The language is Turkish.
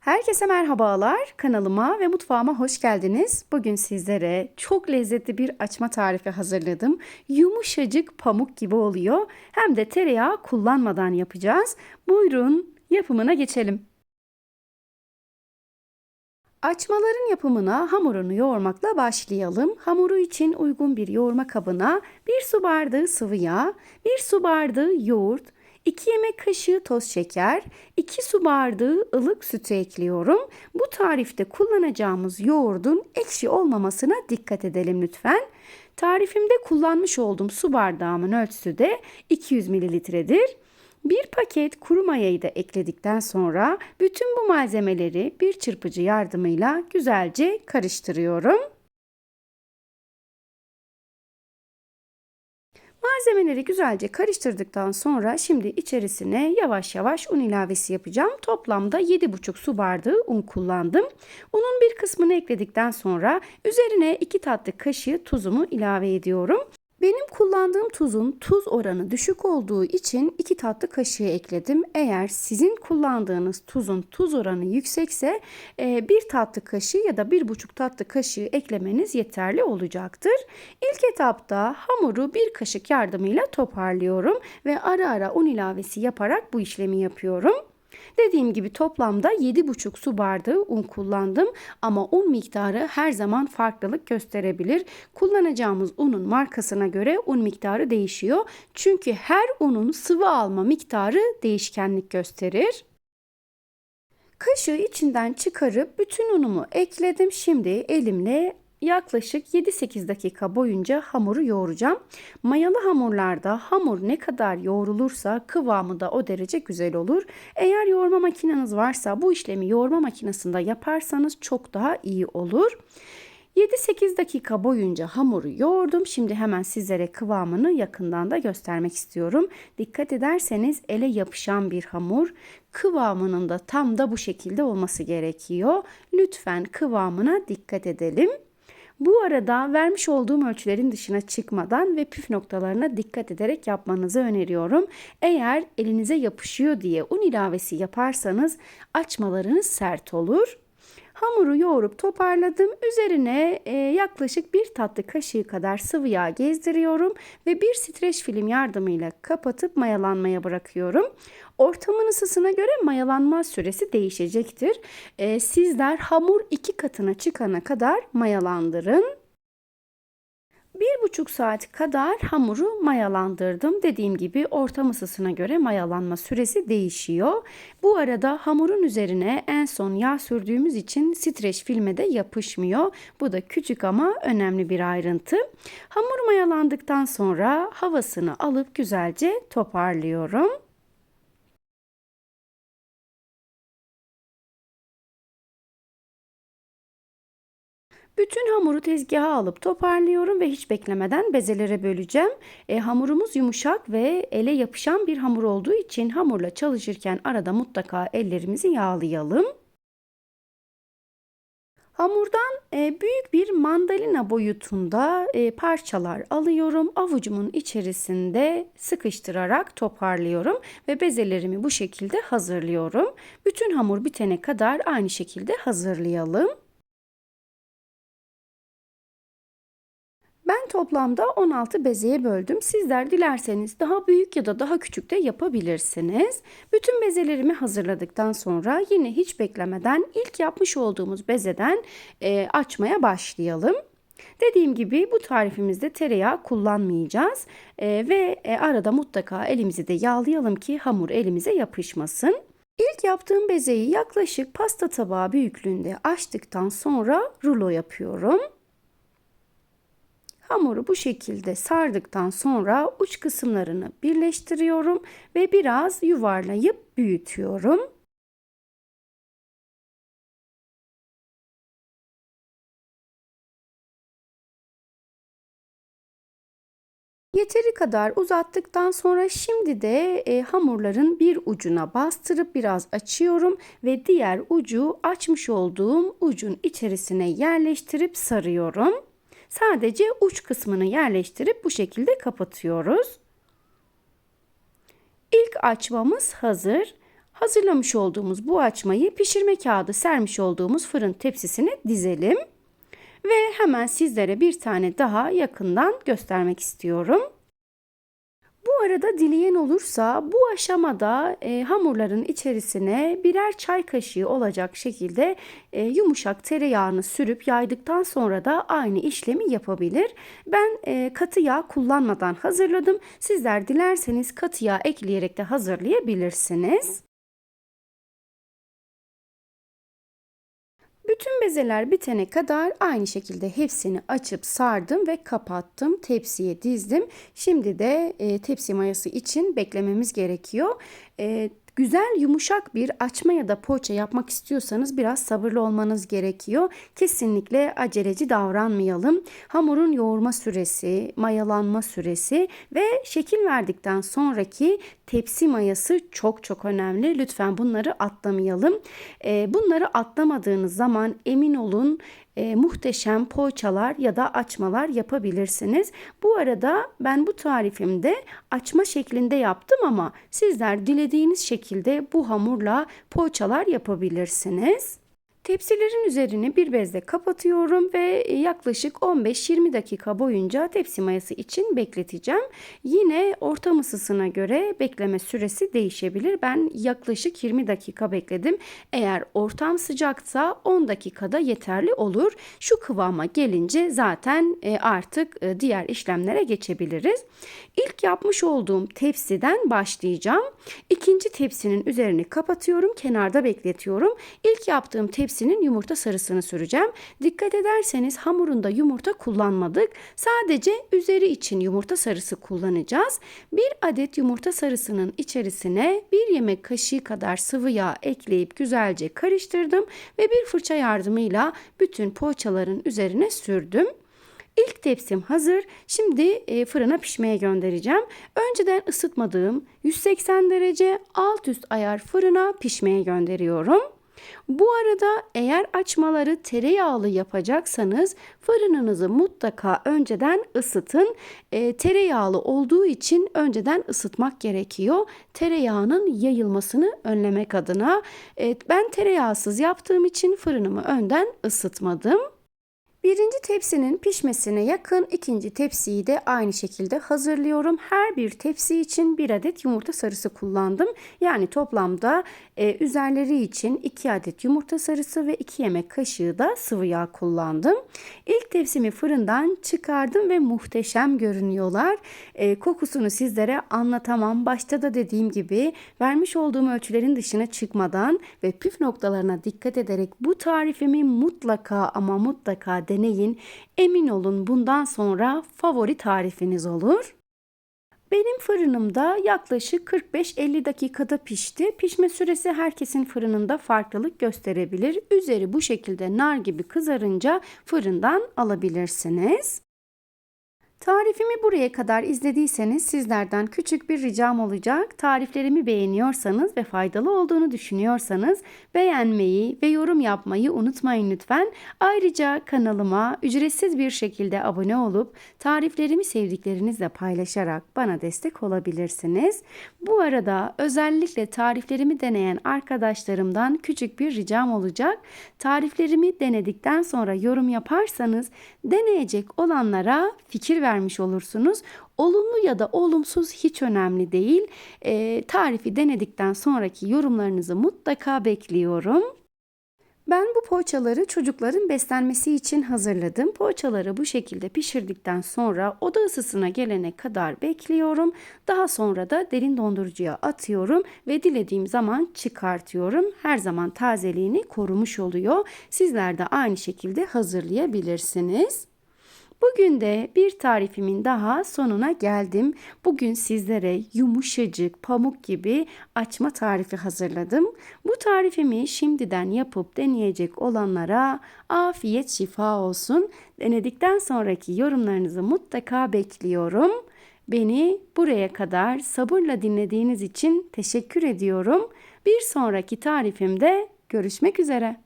Herkese merhabalar. Kanalıma ve mutfağıma hoş geldiniz. Bugün sizlere çok lezzetli bir açma tarifi hazırladım. Yumuşacık pamuk gibi oluyor. Hem de tereyağı kullanmadan yapacağız. Buyurun yapımına geçelim. Açmaların yapımına hamurunu yoğurmakla başlayalım. Hamuru için uygun bir yoğurma kabına 1 su bardağı sıvı yağ, 1 su bardağı yoğurt, 2 yemek kaşığı toz şeker, 2 su bardağı ılık sütü ekliyorum. Bu tarifte kullanacağımız yoğurdun ekşi olmamasına dikkat edelim lütfen. Tarifimde kullanmış olduğum su bardağımın ölçüsü de 200 mililitredir. Bir paket kuru mayayı da ekledikten sonra bütün bu malzemeleri bir çırpıcı yardımıyla güzelce karıştırıyorum. Malzemeleri güzelce karıştırdıktan sonra şimdi içerisine yavaş yavaş un ilavesi yapacağım. Toplamda 7,5 su bardağı un kullandım. Unun bir kısmını ekledikten sonra üzerine 2 tatlı kaşığı tuzumu ilave ediyorum. Benim kullandığım tuzun tuz oranı düşük olduğu için 2 tatlı kaşığı ekledim. Eğer sizin kullandığınız tuzun tuz oranı yüksekse 1 tatlı kaşığı ya da 1,5 tatlı kaşığı eklemeniz yeterli olacaktır. İlk etapta hamuru bir kaşık yardımıyla toparlıyorum ve ara ara un ilavesi yaparak bu işlemi yapıyorum. Dediğim gibi toplamda 7,5 su bardağı un kullandım ama un miktarı her zaman farklılık gösterebilir. Kullanacağımız unun markasına göre un miktarı değişiyor. Çünkü her unun sıvı alma miktarı değişkenlik gösterir. Kaşığı içinden çıkarıp bütün unumu ekledim. Şimdi elimle yaklaşık 7-8 dakika boyunca hamuru yoğuracağım. Mayalı hamurlarda hamur ne kadar yoğrulursa kıvamı da o derece güzel olur. Eğer yoğurma makineniz varsa bu işlemi yoğurma makinesinde yaparsanız çok daha iyi olur. 7-8 dakika boyunca hamuru yoğurdum. Şimdi hemen sizlere kıvamını yakından da göstermek istiyorum. Dikkat ederseniz ele yapışan bir hamur. Kıvamının da tam da bu şekilde olması gerekiyor. Lütfen kıvamına dikkat edelim. Bu arada vermiş olduğum ölçülerin dışına çıkmadan ve püf noktalarına dikkat ederek yapmanızı öneriyorum. Eğer elinize yapışıyor diye un ilavesi yaparsanız açmalarınız sert olur. Hamuru yoğurup toparladım. Üzerine e, yaklaşık bir tatlı kaşığı kadar sıvı yağ gezdiriyorum ve bir streç film yardımıyla kapatıp mayalanmaya bırakıyorum. Ortamın ısısına göre mayalanma süresi değişecektir. E, sizler hamur iki katına çıkana kadar mayalandırın. Bir buçuk saat kadar hamuru mayalandırdım. Dediğim gibi ortam ısısına göre mayalanma süresi değişiyor. Bu arada hamurun üzerine en son yağ sürdüğümüz için streç filme de yapışmıyor. Bu da küçük ama önemli bir ayrıntı. Hamur mayalandıktan sonra havasını alıp güzelce toparlıyorum. Bütün hamuru tezgaha alıp toparlıyorum ve hiç beklemeden bezelere böleceğim. E, hamurumuz yumuşak ve ele yapışan bir hamur olduğu için hamurla çalışırken arada mutlaka ellerimizi yağlayalım. Hamurdan e, büyük bir mandalina boyutunda e, parçalar alıyorum. Avucumun içerisinde sıkıştırarak toparlıyorum ve bezelerimi bu şekilde hazırlıyorum. Bütün hamur bitene kadar aynı şekilde hazırlayalım. Ben toplamda 16 bezeye böldüm. Sizler dilerseniz daha büyük ya da daha küçük de yapabilirsiniz. Bütün bezelerimi hazırladıktan sonra yine hiç beklemeden ilk yapmış olduğumuz bezeden e, açmaya başlayalım. Dediğim gibi bu tarifimizde tereyağı kullanmayacağız e, ve e, arada mutlaka elimizi de yağlayalım ki hamur elimize yapışmasın. İlk yaptığım bezeyi yaklaşık pasta tabağı büyüklüğünde açtıktan sonra rulo yapıyorum. Hamuru bu şekilde sardıktan sonra uç kısımlarını birleştiriyorum ve biraz yuvarlayıp büyütüyorum. Yeteri kadar uzattıktan sonra şimdi de e, hamurların bir ucuna bastırıp biraz açıyorum ve diğer ucu açmış olduğum ucun içerisine yerleştirip sarıyorum. Sadece uç kısmını yerleştirip bu şekilde kapatıyoruz. İlk açmamız hazır. hazırlamış olduğumuz bu açmayı pişirme kağıdı sermiş olduğumuz fırın tepsisine dizelim. Ve hemen sizlere bir tane daha yakından göstermek istiyorum. Arada dileyen olursa bu aşamada e, hamurların içerisine birer çay kaşığı olacak şekilde e, yumuşak tereyağını sürüp yaydıktan sonra da aynı işlemi yapabilir. Ben e, katı yağ kullanmadan hazırladım. Sizler dilerseniz katı yağ ekleyerek de hazırlayabilirsiniz. Bütün bezeler bitene kadar aynı şekilde hepsini açıp sardım ve kapattım. Tepsiye dizdim. Şimdi de e, tepsi mayası için beklememiz gerekiyor. E, güzel yumuşak bir açma ya da poğaça yapmak istiyorsanız biraz sabırlı olmanız gerekiyor. Kesinlikle aceleci davranmayalım. Hamurun yoğurma süresi, mayalanma süresi ve şekil verdikten sonraki tepsi mayası çok çok önemli. Lütfen bunları atlamayalım. Bunları atlamadığınız zaman emin olun e, muhteşem poğaçalar ya da açmalar yapabilirsiniz. Bu arada ben bu tarifimde açma şeklinde yaptım ama sizler dilediğiniz şekilde bu hamurla poğaçalar yapabilirsiniz. Tepsilerin üzerini bir bezle kapatıyorum ve yaklaşık 15-20 dakika boyunca tepsi mayası için bekleteceğim. Yine ortam ısısına göre bekleme süresi değişebilir. Ben yaklaşık 20 dakika bekledim. Eğer ortam sıcaksa 10 dakikada yeterli olur. Şu kıvama gelince zaten e, artık e, diğer işlemlere geçebiliriz. İlk yapmış olduğum tepsiden başlayacağım. İkinci tepsinin üzerini kapatıyorum, kenarda bekletiyorum. İlk yaptığım tepsi tepsinin yumurta sarısını süreceğim. Dikkat ederseniz hamurunda yumurta kullanmadık. Sadece üzeri için yumurta sarısı kullanacağız. Bir adet yumurta sarısının içerisine bir yemek kaşığı kadar sıvı yağ ekleyip güzelce karıştırdım ve bir fırça yardımıyla bütün poğaçaların üzerine sürdüm. İlk tepsim hazır. Şimdi e, fırına pişmeye göndereceğim. Önceden ısıtmadığım 180 derece alt üst ayar fırına pişmeye gönderiyorum. Bu arada eğer açmaları tereyağlı yapacaksanız fırınınızı mutlaka önceden ısıtın. E, tereyağlı olduğu için önceden ısıtmak gerekiyor. Tereyağının yayılmasını önlemek adına. E, ben tereyağsız yaptığım için fırınımı önden ısıtmadım. Birinci tepsinin pişmesine yakın ikinci tepsiyi de aynı şekilde hazırlıyorum. Her bir tepsi için bir adet yumurta sarısı kullandım. Yani toplamda e, üzerleri için 2 adet yumurta sarısı ve 2 yemek kaşığı da sıvı yağ kullandım. İlk tepsimi fırından çıkardım ve muhteşem görünüyorlar. E, kokusunu sizlere anlatamam. Başta da dediğim gibi vermiş olduğum ölçülerin dışına çıkmadan ve püf noktalarına dikkat ederek bu tarifimi mutlaka ama mutlaka deneyin. Emin olun bundan sonra favori tarifiniz olur. Benim fırınımda yaklaşık 45-50 dakikada pişti. Pişme süresi herkesin fırınında farklılık gösterebilir. Üzeri bu şekilde nar gibi kızarınca fırından alabilirsiniz. Tarifimi buraya kadar izlediyseniz sizlerden küçük bir ricam olacak. Tariflerimi beğeniyorsanız ve faydalı olduğunu düşünüyorsanız beğenmeyi ve yorum yapmayı unutmayın lütfen. Ayrıca kanalıma ücretsiz bir şekilde abone olup tariflerimi sevdiklerinizle paylaşarak bana destek olabilirsiniz. Bu arada özellikle tariflerimi deneyen arkadaşlarımdan küçük bir ricam olacak. Tariflerimi denedikten sonra yorum yaparsanız deneyecek olanlara fikir ver vermiş olursunuz. Olumlu ya da olumsuz hiç önemli değil. E, tarifi denedikten sonraki yorumlarınızı mutlaka bekliyorum. Ben bu poğaçaları çocukların beslenmesi için hazırladım. Poğaçaları bu şekilde pişirdikten sonra oda ısısına gelene kadar bekliyorum. Daha sonra da derin dondurucuya atıyorum ve dilediğim zaman çıkartıyorum. Her zaman tazeliğini korumuş oluyor. Sizler de aynı şekilde hazırlayabilirsiniz. Bugün de bir tarifimin daha sonuna geldim. Bugün sizlere yumuşacık, pamuk gibi açma tarifi hazırladım. Bu tarifimi şimdiden yapıp deneyecek olanlara afiyet şifa olsun. Denedikten sonraki yorumlarınızı mutlaka bekliyorum. Beni buraya kadar sabırla dinlediğiniz için teşekkür ediyorum. Bir sonraki tarifimde görüşmek üzere.